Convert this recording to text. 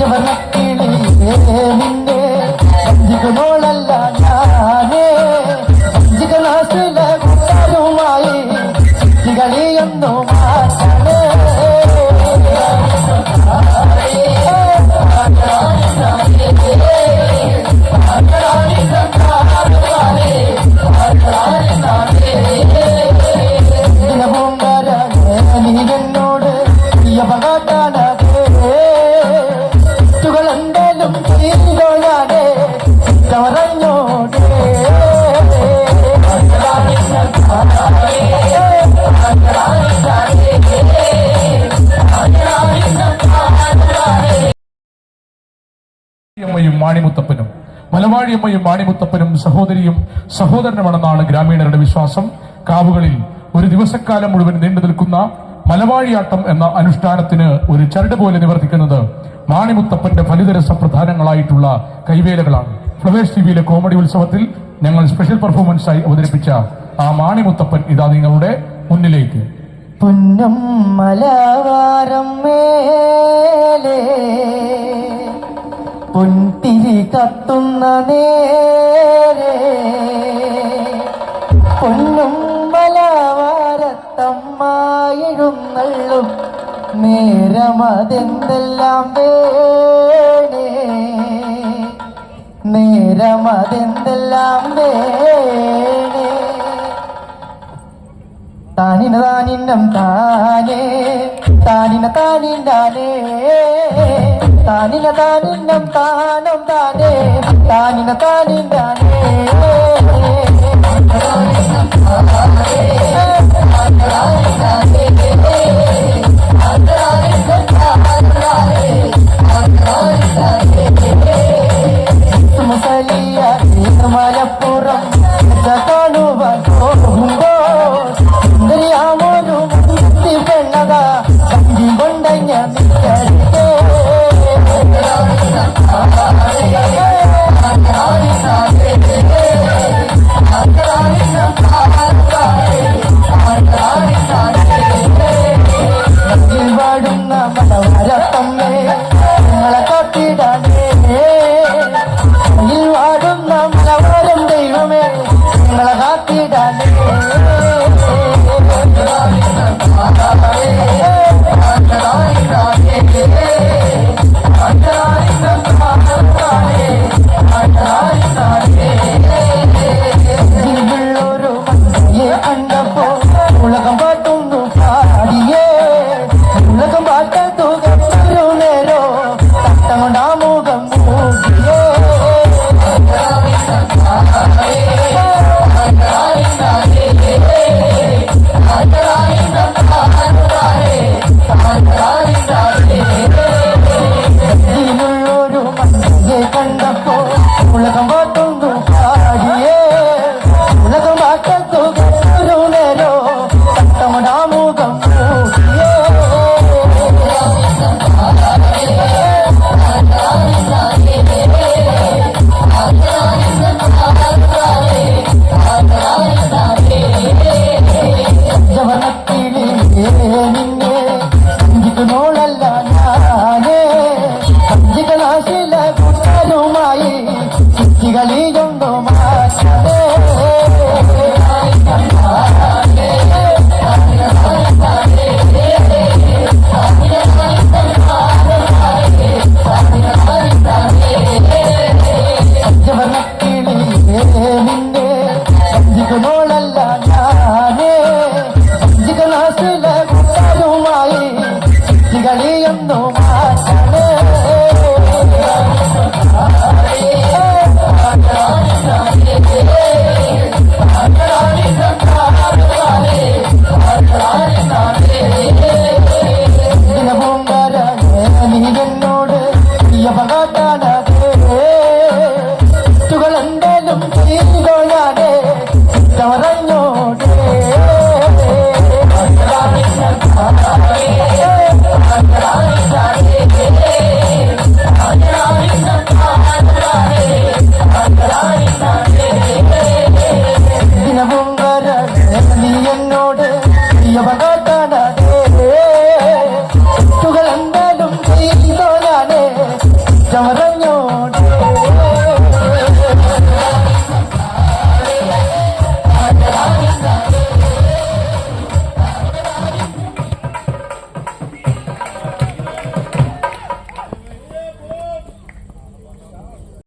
പഞ്ചവർണ്ണക്കിളി നിന്റെ പഞ്ചികളോളല്ല ഞാനേ പഞ്ചികളാസില കൂട്ടാരുമായി കളിയൊന്നു മാറ്റണേ അമ്മയും മാണിമുത്തപ്പനും മലവാഴിയമ്മയും മാണിമുത്തപ്പനും സഹോദരിയും സഹോദരനുമാണെന്നാണ് ഗ്രാമീണരുടെ വിശ്വാസം. കാവുകളിൽ ഒരു ദിവസക്കാലം മുഴുവൻ നീണ്ടു നിൽക്കുന്ന മലവാഴിയാട്ടം എന്ന അനുഷ്ഠാനത്തിന് ഒരു ചരട് പോലെ നിവർത്തിക്കുന്നത് മാണിമുത്തപ്പന്റെ ഫലിതരസ പ്രധാനങ്ങളായിട്ടുള്ള കൈവേലകളാണ്. ഫ്ലവേഴ്സ് ടിവിയിലെ കോമഡി ഉത്സവത്തിൽ ഞങ്ങൾ സ്പെഷ്യൽ പെർഫോമൻസ് ആയി അവതരിപ്പിച്ച ആ മാണിമുത്തപ്പൻ ഇതാ നിങ്ങളുടെ മുന്നിലേക്ക്. പുന്നം മലവാരം മേലേ പൊൻതിരി കത്തുന്ന നേരെ പൊന്നും മലവാരത്തമ്മായിരുന്നള്ളും നേരമതെന്തെല്ലാം വേണേ? നേരമതെന്തെല്ലാം വേണേ? താനിന താനിന്നം താനേ താനിന താനിന്താനേ താനിന താനിന്നം താനം താനേ താനിന താനിന്താനേ လေးကုန်းတော်မှာ Yeah.